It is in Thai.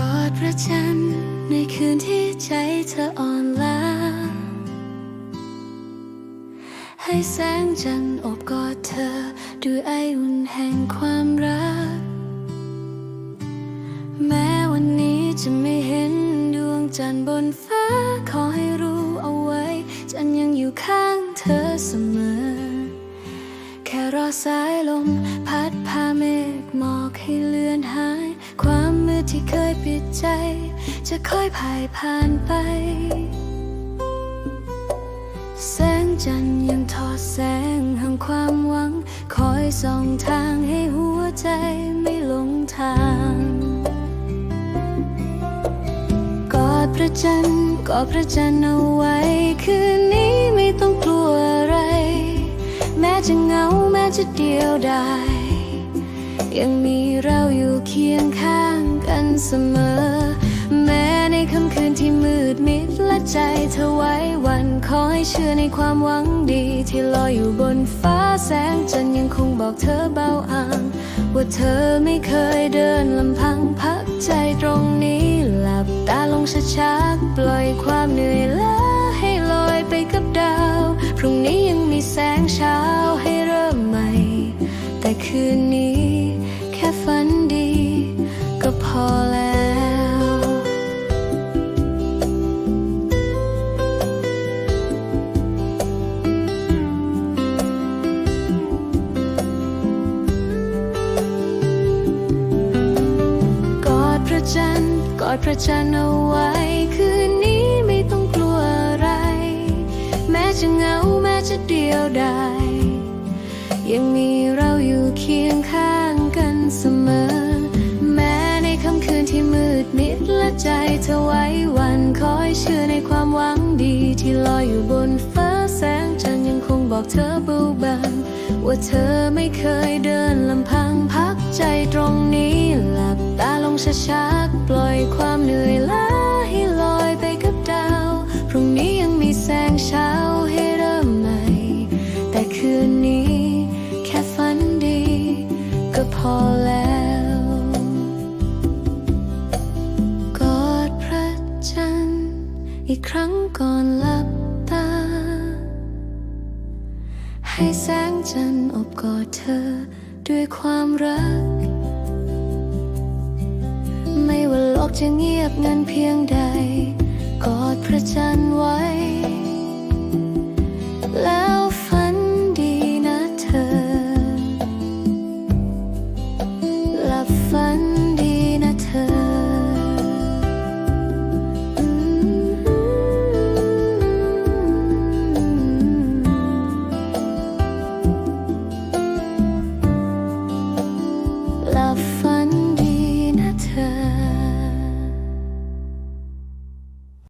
กอดพระจันทร์ในคืนที่ใจเธออ่อนล้า ให้แสงจันทร์อบกอดเธอ ด้วยไออุ่นแห่งความรัก แม้วันนี้จะไม่เห็นดวงจันทร์บนฟ้า ขอให้รู้เอาไว้ จันทร์ยังอยู่ข้างเธอเสมอ แค่รอสายลม พัดพาเมฆหมอกให้เลือนหายความ ที่เคยปิดใจ จะค่อยผ่ายผ่านไป แสงจันทร์ยังทอดแสงแห่งความหวัง คอยส่องทางให้หัวใจไม่หลงทาง กอดพระจันทร์กอดพระจันทร์เอาไว้ คืนนี้ไม่ต้องกลัวอะไร แม้จะเหงาแม้จะเดียวดายยังมีเราอยู่เคียงข้าง เสมอ แม้ในค่ำคืนที่มืดมิดและใจเธอไว้วันคอยเชื่อในความหวังดี ที่ลอยอยู่บนฟ้าแสงจันยังคงบอกเธอเบาอ่าง ว่าเธอไม่เคยเดินลำพังพักใจตรงนี้หลับตาลงช้าๆปล่อยความเหนื่อยล้าให้ลอยไปกับดาว พรุ่งนี้ยังมีแสงเช้าให้เริ่มใหม่ แต่คืน จันทร์กอดพระจันทร์เอาไว้ คืนนี้ไม่ต้องกลัวอะไร แม้จะเหงาแม้จะเดียวดายยังมีเราอยู่เคียงข้างกันเสมอ แม้ในค่ำคืนที่มืดมิดและใจเธอไว้วันคอยเชื่อในความหวังดีที่ลอยอยู่บนฟ้าแสงจันทร์ยังคงบอกเธอเบาบางว่าเธอไม่เคยเดินลำพังพัก ช้าๆปล่อยความเหนื่อยล้าให้ลอยไปกับดาว พรุ่งนี้ยังมีแสงเช้าให้เริ่มใหม่ แต่คืนนี้แค่ฝันดี ก็พอแล้ว กอดพระจันทร์อีกครั้งก่อนหลับตา ให้แสงจันทร์อบกอดเธอด้วยความรัก ไม่ว่าโลกจะเงียบงันเพียงใด กอดพระจันทร์ไว้